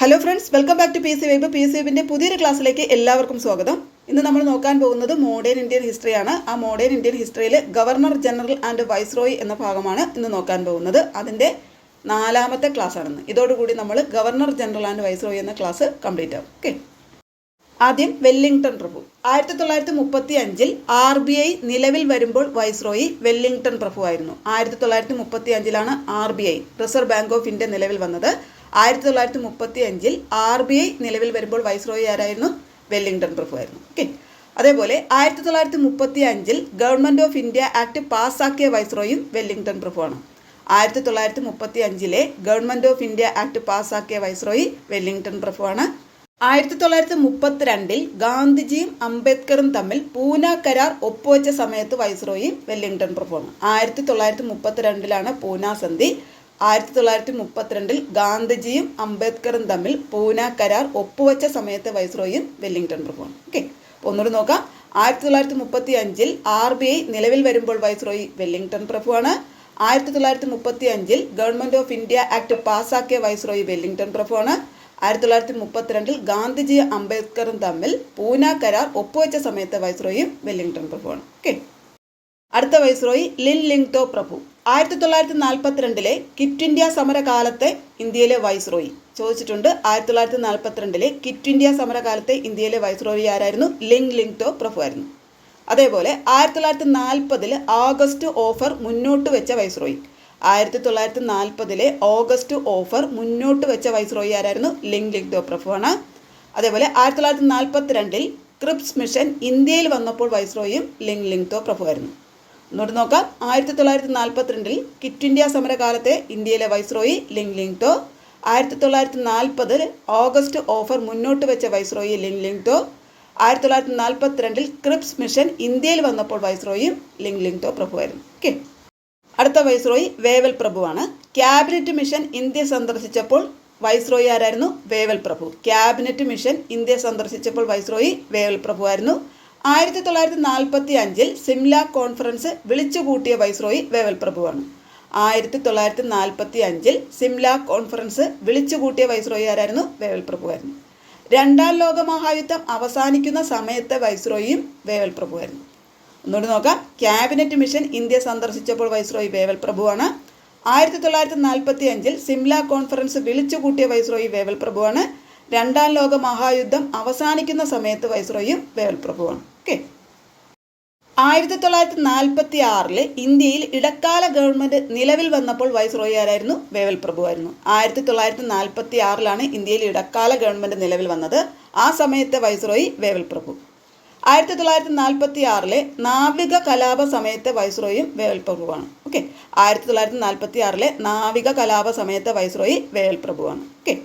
Hello friends welcome back to P C vibe P C വൈബിന്റെ പുതിയൊരു ക്ലാസ്സിലേക്ക് എല്ലാവർക്കും സ്വാഗതം. ഇന്ന് നമ്മൾ നോക്കാൻ പോകുന്നത് മോഡേൺ ഇന്ത്യൻ ഹിസ്റ്ററിയാണ് ആ മോഡേൺ ഇന്ത്യൻ ഹിസ്റ്ററിയിൽ ഗവർണർ ജനറൽ ആൻഡ് വൈസ്രോയി എന്ന ഭാഗമാണ് ഇന്ന് നോക്കാൻ പോകുന്നത്. അതിന്റെ നാലാമത്തെ ക്ലാസ് ആണെന്ന്. ഇതോടുകൂടി നമ്മൾ ഗവർണർ ജനറൽ ആൻഡ് വൈസ്രോയി എന്ന ക്ലാസ് കംപ്ലീറ്റ് ആവും. ഓക്കെ ആദ്യം വെല്ലിംഗ്ടൺ പ്രഭു. ആയിരത്തി തൊള്ളായിരത്തി മുപ്പത്തി അഞ്ചിൽ ആർ ബി ഐ നിലവിൽ വരുമ്പോൾ വൈസ്രോയി വെല്ലിംഗ്ടൺ പ്രഭു ആയിരുന്നു ആയിരത്തി തൊള്ളായിരത്തി മുപ്പത്തി അഞ്ചിലാണ് R B I reserve bank of India നിലവിൽ വന്നത്. ആയിരത്തി തൊള്ളായിരത്തി മുപ്പത്തി അഞ്ചിൽ ആർ ബി ഐ നിലവിൽ വരുമ്പോൾ വൈസ്രോയി ആരായിരുന്നു? വെല്ലിംഗ്ടൺ പ്രഭു ആയിരുന്നു. ഓക്കെ അതേപോലെ ആയിരത്തി തൊള്ളായിരത്തി മുപ്പത്തി അഞ്ചിൽ ഗവൺമെന്റ് ഓഫ് ഇന്ത്യ ആക്ട് പാസ്സാക്കിയ വൈസ്രോയും വെല്ലിംഗ്ടൺ പ്രഭുവാണ് ആയിരത്തി തൊള്ളായിരത്തി മുപ്പത്തി അഞ്ചിലെ ഗവൺമെന്റ് ഓഫ് ഇന്ത്യ ആക്ട് പാസ്സാക്കിയ വൈസ്രോയി വെല്ലിംഗ്ടൺ പ്രഭുവാണ് ആയിരത്തി തൊള്ളായിരത്തി മുപ്പത്തിരണ്ടിൽ ഗാന്ധിജിയും അംബേദ്കറും തമ്മിൽ പൂന കരാർ ഒപ്പുവെച്ച സമയത്ത് വൈസ്രോയി വെല്ലിംഗ്ടൺ പ്രഭുവാണ് ആയിരത്തി തൊള്ളായിരത്തി മുപ്പത്തിരണ്ടിലാണ് പൂന സന്ധി ആയിരത്തി തൊള്ളായിരത്തി മുപ്പത്തിരണ്ടിൽ ഗാന്ധിജിയും അംബേദ്കറും തമ്മിൽ പൂന കരാർ ഒപ്പുവെച്ച സമയത്ത് വൈസ്രോയും വെല്ലിംഗ്ടൺ പ്രഭുവാണ് ഓക്കെ ഒന്നുകൂടി നോക്കാം. ആയിരത്തി തൊള്ളായിരത്തി മുപ്പത്തി അഞ്ചിൽ ആർ ബി ഐ നിലവിൽ വരുമ്പോൾ വൈസ്രോയി വെല്ലിംഗ്ടൺ പ്രഭുവാണ്. ആയിരത്തി തൊള്ളായിരത്തി മുപ്പത്തി അഞ്ചിൽ ഗവൺമെന്റ് ഓഫ് ഇന്ത്യ ആക്ട് പാസ്സാക്കിയ വൈസ്രോയി വെല്ലിംഗ്ടൺ പ്രഭുവാണ്. ആയിരത്തി തൊള്ളായിരത്തി മുപ്പത്തിരണ്ടിൽ ഗാന്ധിജി അംബേദ്കറും തമ്മിൽ പൂന കരാർ ഒപ്പുവെച്ച സമയത്ത് വൈസ്രോയും വെല്ലിംഗ്ടൺ പ്രഭുവാണ്. ഓക്കെ അടുത്ത വൈസ്രോയി ലിൻ ലിങ്ടോ പ്രഭു. ആയിരത്തി തൊള്ളായിരത്തി നാൽപ്പത്തിരണ്ടിലെ കിറ്റ് ഇന്ത്യ സമരകാലത്തെ ഇന്ത്യയിലെ വൈസ്രോയി ചോദിച്ചിട്ടുണ്ട് ആയിരത്തി തൊള്ളായിരത്തി നാൽപ്പത്തിരണ്ടിലെ കിറ്റ് ഇന്ത്യ സമരകാലത്തെ ഇന്ത്യയിലെ വൈസ്രോയി ആരായിരുന്നു? ലിങ് ലിങ് ടോ പ്രഭു ആയിരുന്നു. അതേപോലെ ആയിരത്തി തൊള്ളായിരത്തി നാൽപ്പതിൽ ഓഗസ്റ്റ് ഓഫർ മുന്നോട്ട് വെച്ച വൈസ്രോയി ആയിരത്തി തൊള്ളായിരത്തി നാൽപ്പതിലെ ഓഗസ്റ്റ് ഓഫർ മുന്നോട്ട് വെച്ച വൈസ്രോയി ആരായിരുന്നു? ലിങ് ലിങ് ടോ പ്രഭു ആണ്. അതേപോലെ ആയിരത്തി തൊള്ളായിരത്തി നാൽപ്പത്തിരണ്ടിൽ ക്രിപ്സ് മിഷൻ ഇന്ത്യയിൽ വന്നപ്പോൾ വൈസ്രോയും ലിങ് ലിങ് ടോ പ്രഭു ആയിരുന്നു. ഒന്നുകൂടി നോക്കാം. ആയിരത്തി തൊള്ളായിരത്തി നാൽപ്പത്തിരണ്ടിൽ കിറ്റ് ഇന്ത്യ സമരകാലത്തെ ഇന്ത്യയിലെ വൈസ്രോയി ലിങ് ലിങ് തോ ആയിരത്തി തൊള്ളായിരത്തി നാൽപ്പതിൽ ഓഗസ്റ്റ് ഓഫർ മുന്നോട്ട് വെച്ച വൈസ്രോയി ലിങ് ലിങ് തോ ആയിരത്തി തൊള്ളായിരത്തി നാൽപ്പത്തിരണ്ടിൽ ക്രിപ്സ് മിഷൻ ഇന്ത്യയിൽ വന്നപ്പോൾ വൈസ്രോയും ലിങ് ലിങ് തോ പ്രഭുവായിരുന്നു. ഓക്കെ. അടുത്ത വൈസ്രോയി വേവൽ പ്രഭുവാണ്. ക്യാബിനറ്റ് മിഷൻ ഇന്ത്യ സന്ദർശിച്ചപ്പോൾ വൈസ്രോയി ആരായിരുന്നു? വേവൽ പ്രഭു. ക്യാബിനറ്റ് മിഷൻ ഇന്ത്യ സന്ദർശിച്ചപ്പോൾ വൈസ്രോയി വേവൽ പ്രഭു ആയിരുന്നു ആയിരത്തി തൊള്ളായിരത്തി നാൽപ്പത്തി അഞ്ചിൽ സിംല കോൺഫറൻസ് വിളിച്ചുകൂട്ടിയ വൈസ്രോയി വേവൽ പ്രഭുവാണ് ആയിരത്തി തൊള്ളായിരത്തി നാൽപ്പത്തി അഞ്ചിൽ സിംല കോൺഫറൻസ് വിളിച്ചുകൂട്ടിയ വൈസ്രോയി ആരായിരുന്നു? വേവൽ പ്രഭുവായിരുന്നു രണ്ടാം ലോക മഹായുദ്ധം അവസാനിക്കുന്ന സമയത്തെ വൈസ്രോയിയും വേവൽ പ്രഭുവായിരുന്നു ഒന്നുകൂടി നോക്കാം. ക്യാബിനറ്റ് മിഷൻ ഇന്ത്യ സന്ദർശിച്ചപ്പോൾ വൈസ്രോയി വേവൽ പ്രഭുവാണ് ആയിരത്തി തൊള്ളായിരത്തി നാൽപ്പത്തി അഞ്ചിൽ സിംല കോൺഫറൻസ് വിളിച്ചുകൂട്ടിയ വൈസ്രോയി വേവൽ പ്രഭുവാണ് രണ്ടാം ലോക മഹായുദ്ധം അവസാനിക്കുന്ന സമയത്ത് വൈസ്രോയും വേവൽ പ്രഭുവാണ് ഓക്കെ. ആയിരത്തി തൊള്ളായിരത്തി നാൽപ്പത്തി ആറിൽ ഇന്ത്യയിൽ ഇടക്കാല ഗവൺമെന്റ് നിലവിൽ വന്നപ്പോൾ വൈസ്രോയി ആരായിരുന്നു? വേവൽ പ്രഭു ആയിരുന്നു. ആയിരത്തി തൊള്ളായിരത്തി നാൽപ്പത്തി ആറിലാണ് ഇന്ത്യയിൽ ഇടക്കാല ഗവൺമെന്റ് നിലവിൽ വന്നത്. ആ സമയത്തെ വൈസ്രോയി വേവൽ പ്രഭു. ആയിരത്തി തൊള്ളായിരത്തി നാൽപ്പത്തി ആറിലെ നാവിക കലാപ സമയത്തെ വൈസ്രോയും വേവൽ പ്രഭുവാണ്. ഓക്കെ. ആയിരത്തി തൊള്ളായിരത്തി നാൽപ്പത്തി ആറിലെ നാവിക കലാപ സമയത്തെ വൈസ്രോയി വേവൽ പ്രഭുവാണ്. ഓക്കെ.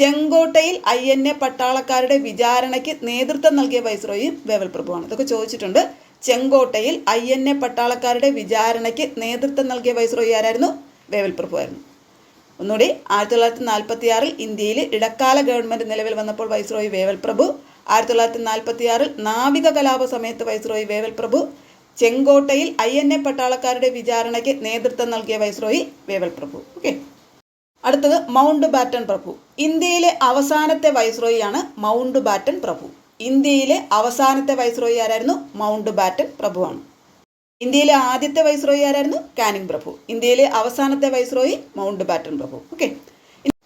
ചെങ്കോട്ടയിൽ ഐ എൻ എ പട്ടാളക്കാരുടെ വിചാരണയ്ക്ക് നേതൃത്വം നൽകിയ വൈസ്രോയി വേവൽ പ്രഭുവാണ്. ഇതൊക്കെ ചോദിച്ചിട്ടുണ്ട്. ചെങ്കോട്ടയിൽ ഐ എൻ എ പട്ടാളക്കാരുടെ വിചാരണയ്ക്ക് നേതൃത്വം നൽകിയ വൈസ്രോയി ആരായിരുന്നു? വേവൽ പ്രഭുവായിരുന്നു ഒന്നുകൂടി ആയിരത്തി തൊള്ളായിരത്തി നാൽപ്പത്തി ആറിൽ ഇന്ത്യയിൽ ഇടക്കാല ഗവൺമെന്റ് നിലവിൽ വന്നപ്പോൾ വൈസ്രോയി വേവൽ പ്രഭു ആയിരത്തി തൊള്ളായിരത്തി നാൽപ്പത്തി ആറിൽ നാവിക കലാപ സമയത്ത് വൈസ്രോയി വേവൽ പ്രഭു ചെങ്കോട്ടയിൽ ഐ എൻ എ പട്ടാളക്കാരുടെ വിചാരണയ്ക്ക് നേതൃത്വം നൽകിയ വൈസ്രോയി വേവൽ പ്രഭു. ഓക്കെ. അടുത്തത് മൗണ്ട് ബാറ്റൺ പ്രഭു. ഇന്ത്യയിലെ അവസാനത്തെ വൈസ്രോയിയാണ് മൗണ്ട് ബാറ്റൺ പ്രഭു. ഇന്ത്യയിലെ അവസാനത്തെ വൈസ്രോയി ആരായിരുന്നു? മൗണ്ട് ബാറ്റൺ പ്രഭുവാണ് ഇന്ത്യയിലെ ആദ്യത്തെ വൈസ്രോയി ആരായിരുന്നു? കാനിങ് പ്രഭു. ഇന്ത്യയിലെ അവസാനത്തെ വൈസ്രോയി മൗണ്ട് ബാറ്റൺ പ്രഭു. ഓക്കെ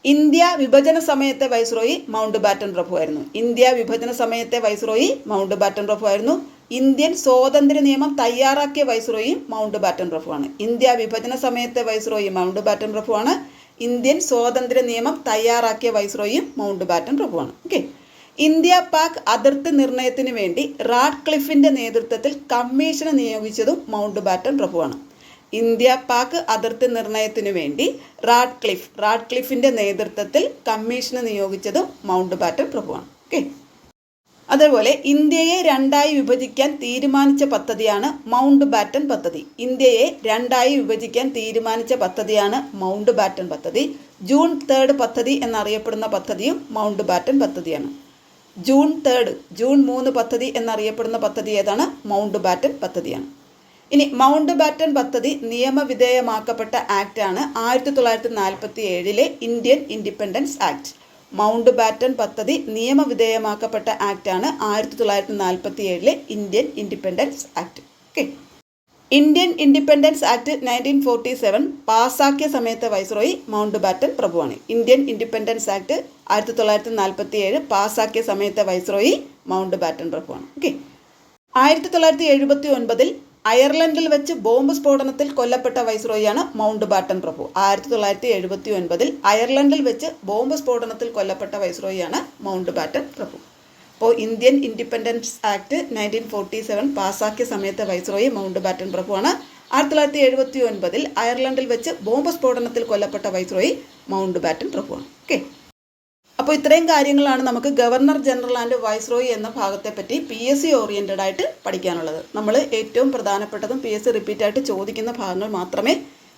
ഇന്ത്യ വിഭജന സമയത്തെ വൈസ്രോയി മൗണ്ട് ബാറ്റൺ പ്രഭു ആയിരുന്നു. ഇന്ത്യ വിഭജന സമയത്തെ വൈസ്രോയി മൗണ്ട് ബാറ്റൺ പ്രഭു ആയിരുന്നു. ഇന്ത്യൻ സ്വാതന്ത്ര്യ നിയമം തയ്യാറാക്കിയ വൈസ്രോയി മൗണ്ട് ബാറ്റൺ പ്രഭുവാണ് ഇന്ത്യ വിഭജന സമയത്തെ വൈസ്രോയി മൗണ്ട് ബാറ്റൺ പ്രഭുവാണ് ഇന്ത്യൻ സ്വാതന്ത്ര്യ നിയമം തയ്യാറാക്കിയ വൈസ്രോയും മൗണ്ട് ബാറ്റൺ പ്രഭുവാണ്. ഓക്കെ? ഇന്ത്യ പാക് അതിർത്തി നിർണയത്തിന് വേണ്ടി റാഡ് ക്ലിഫിന്റെ നേതൃത്വത്തിൽ കമ്മീഷനെ നിയോഗിച്ചതും മൗണ്ട് ബാറ്റൺ പ്രഭുവാണ്. ഇന്ത്യ പാക് അതിർത്തി നിർണയത്തിന് വേണ്ടി റാഡ് ക്ലിഫ് റാഡ് ക്ലിഫിന്റെ നേതൃത്വത്തിൽ കമ്മീഷനെ നിയോഗിച്ചതും മൗണ്ട് ബാറ്റൺ പ്രഭുവാണ്. ഓക്കെ? അതേപോലെ ഇന്ത്യയെ രണ്ടായി വിഭജിക്കാൻ തീരുമാനിച്ച പദ്ധതിയാണ് മൗണ്ട് ബാറ്റൺ പദ്ധതി. ഇന്ത്യയെ രണ്ടായി വിഭജിക്കാൻ തീരുമാനിച്ച പദ്ധതിയാണ് മൗണ്ട് ബാറ്റൺ പദ്ധതി. ജൂൺ തേർഡ് പദ്ധതി എന്നറിയപ്പെടുന്ന പദ്ധതിയും മൗണ്ട് ബാറ്റൺ പദ്ധതിയാണ്. ജൂൺ തേർഡ് ജൂൺ മൂന്ന് പദ്ധതി എന്നറിയപ്പെടുന്ന പദ്ധതി ഏതാണ്? മൗണ്ട് ബാറ്റൺ പദ്ധതിയാണ്. ഇനി മൗണ്ട് ബാറ്റൺ പദ്ധതി നിയമവിധേയമാക്കപ്പെട്ട ആക്റ്റാണ് ആയിരത്തി തൊള്ളായിരത്തി നാൽപ്പത്തി ഏഴിലെ Indian independence act. Mountbatten പദ്ധതി നിയമവിധേയമാക്കപ്പെട്ട ആക്റ്റാണ് ആയിരത്തി തൊള്ളായിരത്തി നാൽപ്പത്തി ഏഴിലെ Indian independence act. Okay. Indian independence act nineteen forty seven പാസ്സാക്കിയ സമയത്തെ വൈസ്രോയി മൗണ്ട് ബാറ്റൻ പ്രഭുവാണ്. ഇന്ത്യൻ ഇൻഡിപെൻഡൻസ് ആക്ട് ആയിരത്തി തൊള്ളായിരത്തി നാൽപ്പത്തി ഏഴ് പാസ്സാക്കിയ സമയത്തെ വൈസ്രോയി മൗണ്ട് ബാറ്റൻ പ്രഭുവാണ്. ഓക്കെ. ആയിരത്തി തൊള്ളായിരത്തി എഴുപത്തി ഒൻപതിൽ അയർലൻഡിൽ വെച്ച് ബോംബ് സ്ഫോടനത്തിൽ കൊല്ലപ്പെട്ട വൈസ്രോയിയാണ് മൗണ്ട് ബാറ്റൺ പ്രഭു. ആയിരത്തി തൊള്ളായിരത്തി എഴുപത്തി ഒൻപതിൽ അയർലൻഡിൽ വെച്ച് ബോംബ് സ്ഫോടനത്തിൽ കൊല്ലപ്പെട്ട വൈസ്രോയിയാണ് മൗണ്ട് ബാറ്റൺ പ്രഭു. അപ്പോൾ Indian independence act nineteen forty seven പാസ്സാക്കിയ സമയത്തെ വൈസ്രോയി മൗണ്ട് ബാറ്റൺ പ്രഭുവാണ്. ആയിരത്തി തൊള്ളായിരത്തി എഴുപത്തി ഒൻപതിൽ അയർലൻഡിൽ വെച്ച് ബോംബ് സ്ഫോടനത്തിൽ കൊല്ലപ്പെട്ട വൈസ്രോയി മൗണ്ട് ബാറ്റൻ പ്രഭുവാണ്. ഓക്കെ? അപ്പോൾ ഇത്രയും കാര്യങ്ങളാണ് നമുക്ക് ഗവർണർ ജനറൽ ആൻഡ് വൈസ്രോയി എന്ന ഭാഗത്തെപ്പറ്റി പി എസ് സി ഓറിയന്റഡ് ആയിട്ട് പഠിക്കാനുള്ളത്. നമ്മൾ ഏറ്റവും പ്രധാനപ്പെട്ടതും പി എസ് സി റിപ്പീറ്റ് ആയിട്ട് ചോദിക്കുന്ന ഭാഗങ്ങൾ മാത്രമേ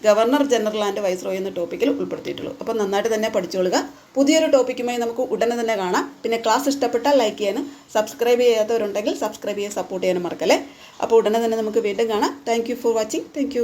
ഗവർണർ ജനറൽ ആൻഡ് വൈസ്രോയി എന്ന ടോപ്പിക്കിൽ ഉൾപ്പെടുത്തിയിട്ടുള്ളൂ. അപ്പോൾ നന്നായിട്ട് തന്നെ പഠിച്ചുകൊള്ളുക. പുതിയൊരു ടോപ്പിക്കുമായി നമുക്ക് ഉടനെ തന്നെ കാണാം. പിന്നെ ക്ലാസ് ഇഷ്ടപ്പെട്ടാൽ ലൈക്ക് ചെയ്യാനും സബ്സ്ക്രൈബ് ചെയ്യാത്തവരുണ്ടെങ്കിൽ സബ്സ്ക്രൈബ് ചെയ്യാൻ സപ്പോർട്ട് ചെയ്യാനും മറക്കല്ലേ? അപ്പോൾ ഉടനെ തന്നെ നമുക്ക് വീണ്ടും കാണാം. Thank for watching thank